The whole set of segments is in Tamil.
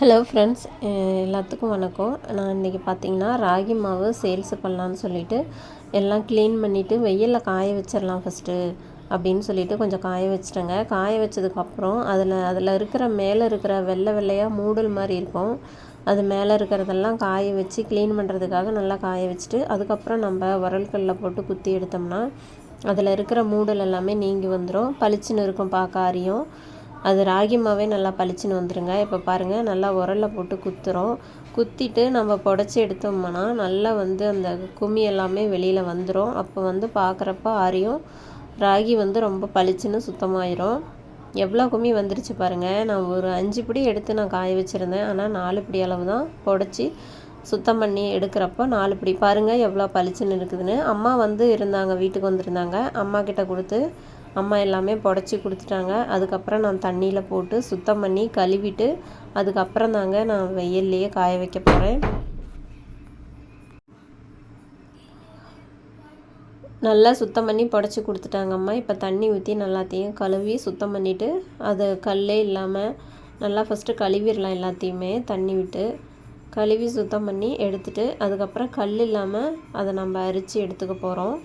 ஹலோ ஃப்ரெண்ட்ஸ் எல்லாத்துக்கும் வணக்கம். நான் இன்றைக்கி பார்த்தீங்கன்னா ராகி மாவு சேல்ஸ் பண்ணலான்னு சொல்லிவிட்டு எல்லாம் க்ளீன் பண்ணிவிட்டு வெயிலில் காய வச்சிடலாம் ஃபஸ்ட்டு அப்படின்னு சொல்லிட்டு கொஞ்சம் காய வச்சிட்டேங்க. காய வச்சதுக்கப்புறம் அதில் அதில் இருக்கிற மேலே இருக்கிற வெள்ளை வெள்ளையாக மூடல் மாதிரி இருக்கும். அது மேலே இருக்கிறதெல்லாம் காய வச்சு க்ளீன் பண்ணுறதுக்காக நல்லா காய வச்சுட்டு அதுக்கப்புறம் நம்ம உரல்களில் போட்டு குத்தி எடுத்தோம்னா அதில் இருக்கிற மூடல் எல்லாமே நீங்கி வந்துடும் பளிச்சுன்னு இருக்கும் பார்க்க அறியும் அது ராகி மாவே நல்லா பளிச்சுன்னு வந்துடுங்க இப்போ பாருங்கள் நல்லா உரலில் போட்டு குத்துறோம். குத்திட்டு நம்ம புடச்சி எடுத்தோம்னா நல்லா வந்து அந்த கும்மி எல்லாமே வெளியில் வந்துடும் அப்போ வந்து பார்க்குறப்ப ஆரியும் ராகி வந்து ரொம்ப பளிச்சுன்னு சுத்தமாயிரும். எவ்வளோ கும்மி வந்துருச்சு பாருங்கள் நான் ஒரு அஞ்சு பிடி எடுத்து நான் காய வச்சுருந்தேன். ஆனால் நாலு பிடி அளவு தான் புடச்சி சுத்தம் பண்ணி எடுக்கிறப்போ நாலு பிடி. பாருங்கள் எவ்வளோ பளிச்சுன்னு இருக்குதுன்னு. அம்மா வந்து இருந்தாங்க வீட்டுக்கு வந்திருந்தாங்க. அம்மா கிட்ட கொடுத்து அம்மா எல்லாமே புடச்சி கொடுத்துட்டாங்க. அதுக்கப்புறம் நான் தண்ணியில் போட்டு சுத்தம் பண்ணி கழுவிட்டு அதுக்கப்புறம் தாங்க நான் வெயில்லையே காய வைக்க போகிறேன் நல்லா சுத்தம் பண்ணி புடச்சி கொடுத்துட்டாங்க அம்மா. இப்போ தண்ணி ஊற்றி நல்லாத்தையும் கழுவி சுத்தம் பண்ணிவிட்டு அது கல்லே இல்லாமல் நல்லா ஃபஸ்ட்டு கழுவிடலாம் எல்லாத்தையுமே தண்ணி விட்டு. கழுவி சுத்தம் பண்ணி எடுத்துகிட்டு அதுக்கப்புறம் கல் இல்லாமல் அதை நம்ம அரித்து எடுத்துக்க போகிறோம்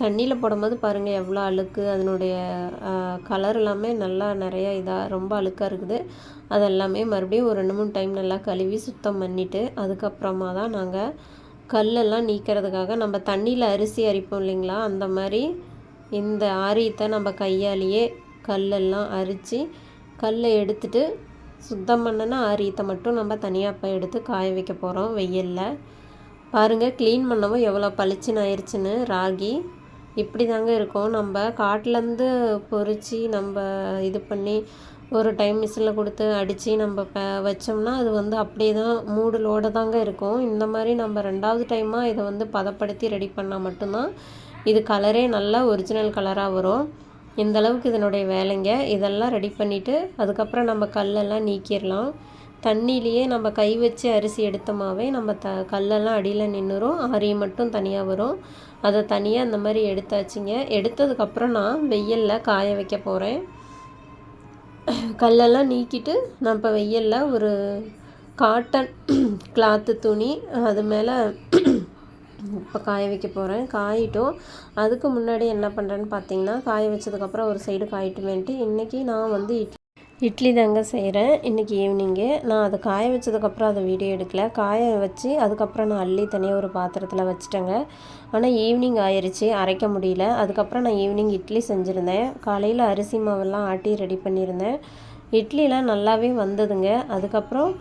தண்ணியில் போடும்போது பாருங்கள் எவ்வளோ அழுக்கு அதனுடைய கலர் எல்லாமே நல்லா நிறையா இதாக ரொம்ப அழுக்காக இருக்குது. அதெல்லாமே மறுபடியும் ஒரு ரெண்டு மூணு டைம் நல்லா கழுவி சுத்தம் பண்ணிவிட்டு அதுக்கப்புறமா தான் நாங்கள் கல்லெல்லாம் நீக்கிறதுக்காக நம்ம தண்ணியில் அரிசி அரிப்போம் இல்லைங்களா? அந்த மாதிரி இந்த ஆரியத்தை நம்ம கையாலேயே கல்லெல்லாம் அரித்து கல்லை எடுத்துட்டு சுத்தம் பண்ணனா ஆரியத்தை மட்டும் நம்ம தனியாக இப்போ எடுத்து காய வைக்க போகிறோம் வெயிலில். பாருங்கள் க்ளீன் பண்ணவும் எவ்வளோ பளிச்சுன்னு ஆயிடுச்சுன்னு ராகி. இப்படி தாங்க இருக்கும். நம்ம காட்டிலேருந்து பொறிச்சு நம்ம இது பண்ணி ஒரு டைம் மிஷினில் கொடுத்து அடித்து நம்ம ப வச்சோம்னா அது வந்து அப்படியே தான் மூடலோடு தாங்க இருக்கும். இந்த மாதிரி நம்ம ரெண்டாவது டைமாக இதை வந்து பதப்படுத்தி ரெடி பண்ணால் மட்டும்தான் இது கலரே நல்லா ஒரிஜினல் கலராக வரும். இந்த அளவுக்கு இதனுடைய வேலைங்க. இதெல்லாம் ரெடி பண்ணிவிட்டு அதுக்கப்புறம் நம்ம கல்லெல்லாம் நீக்கிடலாம் தண்ணியிலையே நம்ம கை வச்சு அரிசி எடுத்தோமாவே நம்ம த கல்லெல்லாம் அடியில் நின்றுரும் ஆரி மட்டும் தனியாக வரும். அதை தனியாக அந்த மாதிரி எடுத்தாச்சுங்க. எடுத்ததுக்கப்புறம் நான் வெயிலில் காய வைக்க போகிறேன் கல்லெல்லாம் நீக்கிட்டு நான் இப்போ வெயிலில் ஒரு காட்டன் கிளாத்து துணி அது மேலே இப்போ காய வைக்க போகிறேன் காயிட்டும். அதுக்கு முன்னாடி என்ன பண்ணுறேன்னு பார்த்தீங்கன்னா காய வச்சதுக்கப்புறம் ஒரு சைடு காயிட்டுமேன்ட்டு இன்றைக்கி நான் வந்து இட்லி தாங்க செய்கிறேன். இன்றைக்கி ஈவினிங்கு. நான் அதை காய வச்சதுக்கப்புறம் அதை வீடியோ எடுக்கலை. காய வச்சு அதுக்கப்புறம் நான் அள்ளி தனியாக ஒரு பாத்திரத்தில் வச்சுட்டேங்க. ஆனால் ஈவினிங் ஆயிடுச்சு அரைக்க முடியல. அதுக்கப்புறம் நான் ஈவினிங் இட்லி செஞ்சுருந்தேன். காலையில் அரிசி மாவெல்லாம் ஆட்டி ரெடி பண்ணியிருந்தேன். இட்லிலாம் நல்லாவே வந்ததுங்க. அதுக்கப்புறம்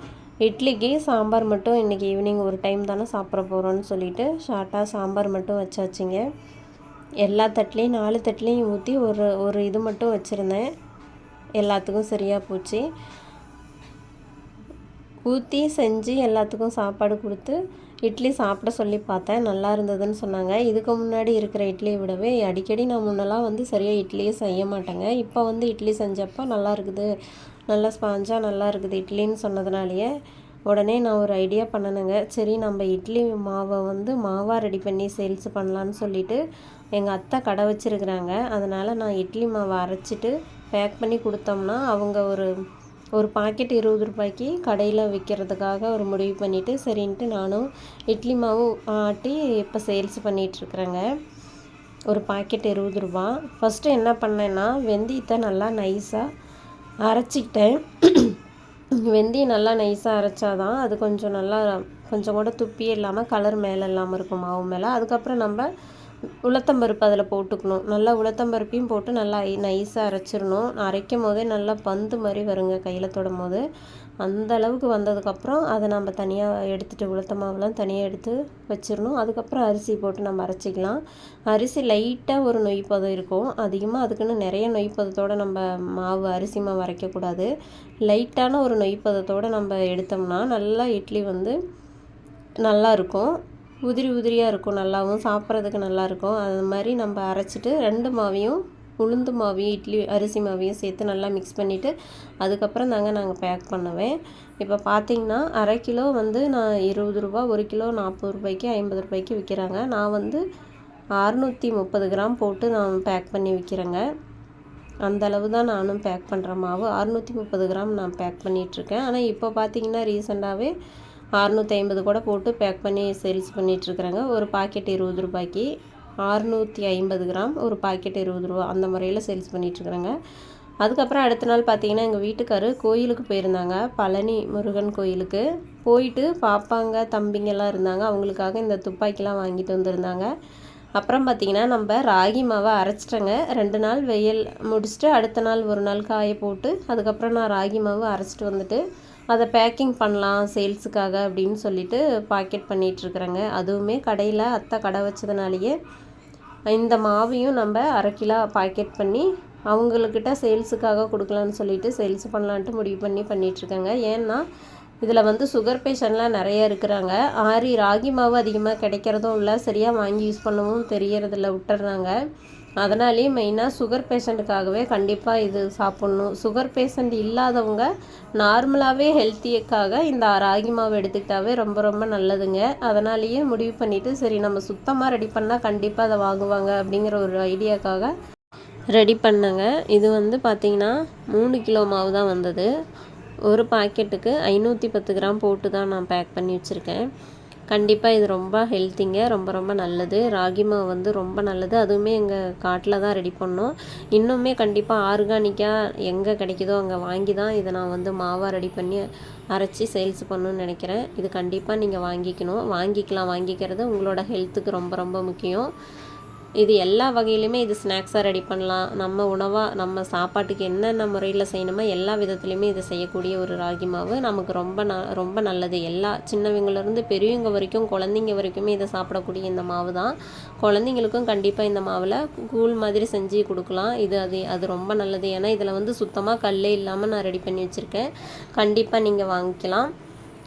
இட்லிக்கு சாம்பார் மட்டும் இன்றைக்கி ஈவினிங் ஒரு டைம் தானே சாப்பிட போகிறோன்னு சொல்லிவிட்டு ஷார்ட்டாக சாம்பார் மட்டும் வச்சாச்சுங்க. எல்லா தட்லேயும் நாலு தட்லேயும் ஊற்றி ஒரு ஒரு இது மட்டும் வச்சுருந்தேன். எல்லாத்துக்கும் சரியாக போச்சு. ஊற்றி செஞ்சு எல்லாத்துக்கும் சாப்பாடு கொடுத்து இட்லி சாப்பிட சொல்லி பார்த்தேன். நல்லா இருந்ததுன்னு சொன்னாங்க. இதுக்கு முன்னாடி இருக்கிற இட்லியை விடவே அடிக்கடி நான் முன்னெல்லாம் வந்து சரியாக இட்லியே செய்ய மாட்டேங்க. இப்போ வந்து இட்லி செஞ்சப்போ நல்லா இருக்குது. நல்லா ஸ்பாஞ்சாக நல்லா இருக்குது இட்லின்னு சொன்னதுனாலேயே உடனே நான் ஒரு ஐடியா பண்ணணுங்க சரி நம்ம இட்லி மாவை வந்து மாவாக ரெடி பண்ணி சேல்ஸ் பண்ணலான்னு சொல்லிவிட்டு எங்கள் அத்தை கடை வச்சுருக்குறாங்க. அதனால் நான் இட்லி மாவை அரைச்சிட்டு பேக் பண்ணி கொடுத்தோம்னா அவங்க ஒரு ஒரு பாக்கெட் இருபது ரூபாய்க்கு கடையில் விற்கிறதுக்காக ஒரு முடிவு பண்ணிவிட்டு சரின்ட்டு நானும் இட்லி மாவு ஆட்டி இப்போ சேல்ஸ் பண்ணிகிட்ருக்குறேங்க ஒரு பாக்கெட் இருபது ரூபா. ஃபஸ்ட்டு என்ன பண்ணேன்னா வெந்தயத்தை நல்லா நைஸாக அரைச்சிக்கிட்டேன். வெந்தயம் நல்லா நைஸாக அரைச்சா தான் அது கொஞ்சம் நல்லா கொஞ்சம் கூட துப்பியே இல்லாமல் கலர் மேலே இல்லாமல் இருக்கும் மாவு மேலே. அதுக்கப்புறம் நம்ம உளுத்தம்பருப்பு அதில் போட்டுக்கணும். நல்லா உளுத்தம்பருப்பையும் போட்டு நல்லா நைஸாக அரைச்சிடணும். அரைக்கும் போதே நல்லா பந்து மாதிரி வருங்க கையில் தொடும் போது. அந்த அளவுக்கு வந்ததுக்கப்புறம் அதை நம்ம தனியாக எடுத்துகிட்டு உளுத்த மாவுலாம் தனியாக எடுத்து வச்சிடணும். அதுக்கப்புறம் அரிசி போட்டு நம்ம அரைச்சிக்கலாம். அரிசி லைட்டாக ஒரு நொய் பதம் இருக்கும். அதிகமாக அதுக்குன்னு நிறைய நொய்ப்பதத்தோடு நம்ம மாவு அரிசி மாவு அரைக்கக்கூடாது. லைட்டான ஒரு நொய்ப்பதத்தோடு நம்ம எடுத்தோம்னா நல்லா இட்லி வந்து நல்லா இருக்கும். உதிரி உதிரியாக இருக்கும் நல்லாவும் சாப்பிட்றதுக்கு நல்லாயிருக்கும் அது மாதிரி நம்ம அரைச்சிட்டு ரெண்டு மாவையும் உளுந்து மாவையும் இட்லி அரிசி மாவையும் சேர்த்து நல்லா மிக்ஸ் பண்ணிவிட்டு அதுக்கப்புறம் தாங்க நாங்கள் பேக் பண்ணுவேன். இப்போ பார்த்தீங்கன்னா அரை கிலோ வந்து நான் இருபது ரூபா ஒரு கிலோ நாற்பது ரூபாய்க்கு ஐம்பது ரூபாய்க்கு விற்கிறாங்க நான் வந்து அறுநூற்றி முப்பது கிராம் போட்டு நான் பேக் பண்ணி விற்கிறேங்க அந்த அளவு தான் நானும் பேக் பண்ணுற மாவு. அறுநூற்றி முப்பது கிராம் நான் பேக் பண்ணிகிட்ருக்கேன் ஆனால் இப்போ பார்த்தீங்கன்னா ரீசெண்டாகவே அறுநூற்றி ஐம்பது கூட போட்டு பேக் பண்ணி சேல்ஸ் பண்ணிகிட்ருக்குறாங்க ஒரு பாக்கெட் இருபது ரூபாய்க்கு அறுநூற்றி ஐம்பது கிராம் ஒரு பாக்கெட் இருபது ரூபா அந்த முறையில் சேல்ஸ் பண்ணிகிட்ருக்குறாங்க அதுக்கப்புறம் அடுத்த நாள் பார்த்தீங்கன்னா எங்கள் வீட்டுக்காரு கோயிலுக்கு போயிருந்தாங்க. பழனி முருகன் கோயிலுக்கு. போயிட்டு பாப்பாங்க தம்பிங்கெல்லாம் இருந்தாங்க. அவங்களுக்காக இந்த துப்பாக்கிலாம் வாங்கிட்டு வந்திருந்தாங்க. அப்புறம் பார்த்திங்கன்னா நம்ம ராகி மாவை அரைச்சிட்டேங்க. ரெண்டு நாள் வெயில் முடிச்சுட்டு அடுத்த நாள் ஒரு நாள் காய போட்டு அதுக்கப்புறம் நான் ராகி மாவு அரைச்சிட்டு வந்துட்டு அதை பேக்கிங் பண்ணலாம் சேல்ஸுக்காக அப்படின்னு சொல்லிட்டு பாக்கெட் பண்ணிகிட்ருக்குறேங்க அதுவுமே கடையில் அத்தை கடை வச்சதுனாலேயே இந்த மாவையும் நம்ம அரை கிலோ பாக்கெட் பண்ணி அவங்கக்கிட்ட சேல்ஸுக்காக கொடுக்கலான்னு சொல்லிட்டு சேல்ஸ் பண்ணலான்ட்டு முடிவு பண்ணி பண்ணிகிட்ருக்கேங்க ஏன்னா இதில் வந்து சுகர் பேஷண்ட்லாம் நிறைய இருக்கிறாங்க. ஆரி ராகி மாவு அதிகமாக கிடைக்கிறதும் இல்லை சரியாக வாங்கி யூஸ் பண்ணவும் தெரியறதில்ல விட்டுறாங்க. அதனாலேயே மெயினாக சுகர் பேஷண்ட்டுக்காகவே கண்டிப்பாக இது சாப்பிட்ணும். சுகர் பேஷண்ட் இல்லாதவங்க நார்மலாகவே ஹெல்த்தியக்காக இந்த ராகி மாவு எடுத்துக்கிட்டாவே ரொம்ப ரொம்ப நல்லதுங்க. அதனாலேயே முடிவு பண்ணிவிட்டு சரி நம்ம சுத்தமாக ரெடி பண்ணால் கண்டிப்பாக அதை வாங்குவாங்க அப்படிங்கிற ஒரு ஐடியாக்காக ரெடி பண்ணேங்க. இது வந்து பார்த்திங்கன்னா மூணு கிலோ மாவு தான் வந்தது. ஒரு பாக்கெட்டுக்கு ஐநூற்றி பத்து கிராம் போட்டு தான் நான் பேக் பண்ணி வச்சுருக்கேன். கண்டிப்பாக இது ரொம்ப ஹெல்த்திங்க ரொம்ப ரொம்ப நல்லது. ராகி மாவு வந்து ரொம்ப நல்லது. அதுவுமே எங்கள் காட்டில் தான் ரெடி பண்ணோம். இன்னுமே கண்டிப்பாக ஆர்கானிக்காக எங்கே கிடைக்குதோ அங்கே வாங்கி தான் இதை நான் வந்து மாவாக ரெடி பண்ணி அரைச்சி சேல்ஸ் பண்ணணும்னு நினைக்கிறேன். இது கண்டிப்பாக நீங்கள் வாங்கிக்கணும். வாங்கிக்கலாம். வாங்கிக்கிறது உங்களோட ஹெல்த்துக்கு ரொம்ப ரொம்ப முக்கியம். இது எல்லா வகையிலையுமே இது ஸ்நாக்ஸாக ரெடி பண்ணலாம். நம்ம உணவாக நம்ம சாப்பாட்டுக்கு என்னென்ன முறையில் செய்யணுமோ எல்லா விதத்துலையுமே இது செய்யக்கூடிய ஒரு ராகி மாவு. நமக்கு ரொம்ப ந ரொம்ப நல்லது. எல்லா சின்னவங்கலேருந்து பெரியவங்க வரைக்கும் குழந்தைங்க வரைக்குமே இதை சாப்பிடக்கூடிய இந்த மாவு தான் குழந்தைங்களுக்கும் கண்டிப்பாக இந்த மாவில் கூழ் மாதிரி செஞ்சு கொடுக்கலாம். இது அது அது ரொம்ப நல்லது. ஏன்னா இதில் வந்து சுத்தமாக கல்லே இல்லாமல் நான் ரெடி பண்ணி வச்சுருக்கேன். கண்டிப்பாக நீங்கள் வாங்கிக்கலாம்.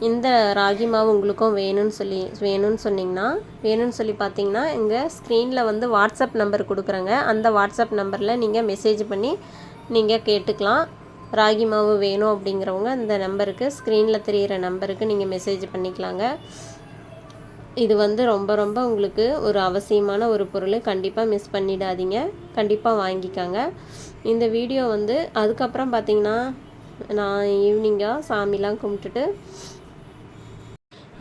இந்த ராகி மாவு உங்களுக்கும் வேணும்னு சொல்லி வேணும்னு சொன்னிங்கன்னா வேணும்னு சொல்லி பார்த்தீங்கன்னா இங்கே ஸ்க்ரீனில் வந்து வாட்ஸ்அப் நம்பர் கொடுக்குறேங்க. அந்த வாட்ஸ்அப் நம்பரில் நீங்கள் மெசேஜ் பண்ணி நீங்கள் கேட்டுக்கலாம். ராகி மாவு வேணும் அப்படிங்கிறவங்க இந்த நம்பருக்கு ஸ்க்ரீனில் தெரிகிற நம்பருக்கு நீங்கள் மெசேஜ் பண்ணிக்கலாங்க. இது வந்து ரொம்ப ரொம்ப உங்களுக்கு ஒரு அவசியமான ஒரு பொருள். கண்டிப்பாக மிஸ் பண்ணிடாதீங்க. கண்டிப்பாக வாங்கிக்காங்க. இந்த வீடியோ வந்து அதுக்கப்புறம் பார்த்திங்கன்னா நான் ஈவினிங்காக சாமிலாம் கும்பிட்டுட்டு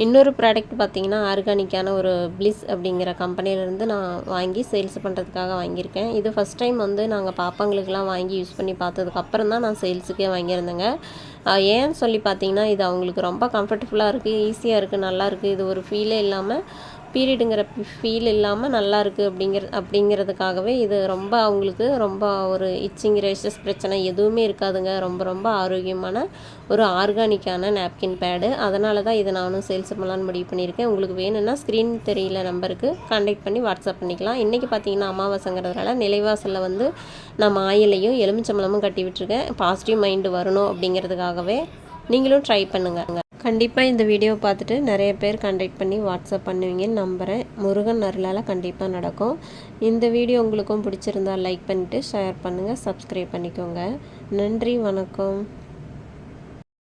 இன்னொரு ப்ராடக்ட் பார்த்திங்கன்னா ஆர்கானிக்கான ஒரு ப்ளிஸ் அப்படிங்கிற கம்பெனிலேருந்து நான் வாங்கி சேல்ஸ் பண்ணுறதுக்காக வாங்கியிருக்கேன். இது ஃபஸ்ட் டைம் வந்து நாங்கள் பாப்பாங்களுக்கெலாம் வாங்கி யூஸ் பண்ணி பார்த்ததுக்கப்புறம் தான் நான் சேல்ஸுக்கே வாங்கியிருந்தேங்க. ஏன்னு சொல்லி பார்த்தீங்கன்னா இது அவங்களுக்கு ரொம்ப கம்ஃபர்டபுளாக இருக்குது ஈஸியாக இருக்குது நல்லா இருக்குது இது ஒரு ஃபீலே இல்லாமல் பீரியடுங்கிற ஃபீல் இல்லாமல் நல்லா இருக்குது அப்படிங்கிற அப்படிங்கிறதுக்காகவே இது ரொம்ப அவங்களுக்கு ரொம்ப ஒரு இச்சிங் ரேஷஸ் பிரச்சனை எதுவுமே இருக்காதுங்க. ரொம்ப ரொம்ப ஆரோக்கியமான ஒரு ஆர்கானிக்கான நாப்கின் பேடு அதனால தான் இதை நானும் சேல்ஸ் பண்ணலான்னு முடிவு பண்ணியிருக்கேன். உங்களுக்கு வேணும்னா ஸ்க்ரீன் தெரியல நம்பருக்கு கான்டாக்ட் பண்ணி வாட்ஸ்அப் பண்ணிக்கலாம். இன்றைக்கி பார்த்தீங்கன்னா அமாவாசைங்கிறதுனால நிலைவாசலில் வந்து நான் மாயிலையும் எலுமிச்சம்பழமும் கட்டி விட்டுருக்கேன். பாசிட்டிவ் மைண்டு வரணும் அப்படிங்கிறதுக்காகவே நீங்களும் ட்ரை பண்ணுங்கள் கண்டிப்பாக இந்த வீடியோ பார்த்துட்டு நிறைய பேர் கண்டெக்ட் பண்ணி வாட்ஸ்அப் பண்ணுவீங்கன்னு நம்புகிறேன் முருகன் அருளால் கண்டிப்பாக நடக்கும். இந்த வீடியோ உங்களுக்கும் பிடிச்சிருந்தால் லைக் பண்ணிவிட்டு ஷேர் பண்ணுங்கள் சப்ஸ்கிரைப் பண்ணிக்கோங்க. நன்றி வணக்கம்.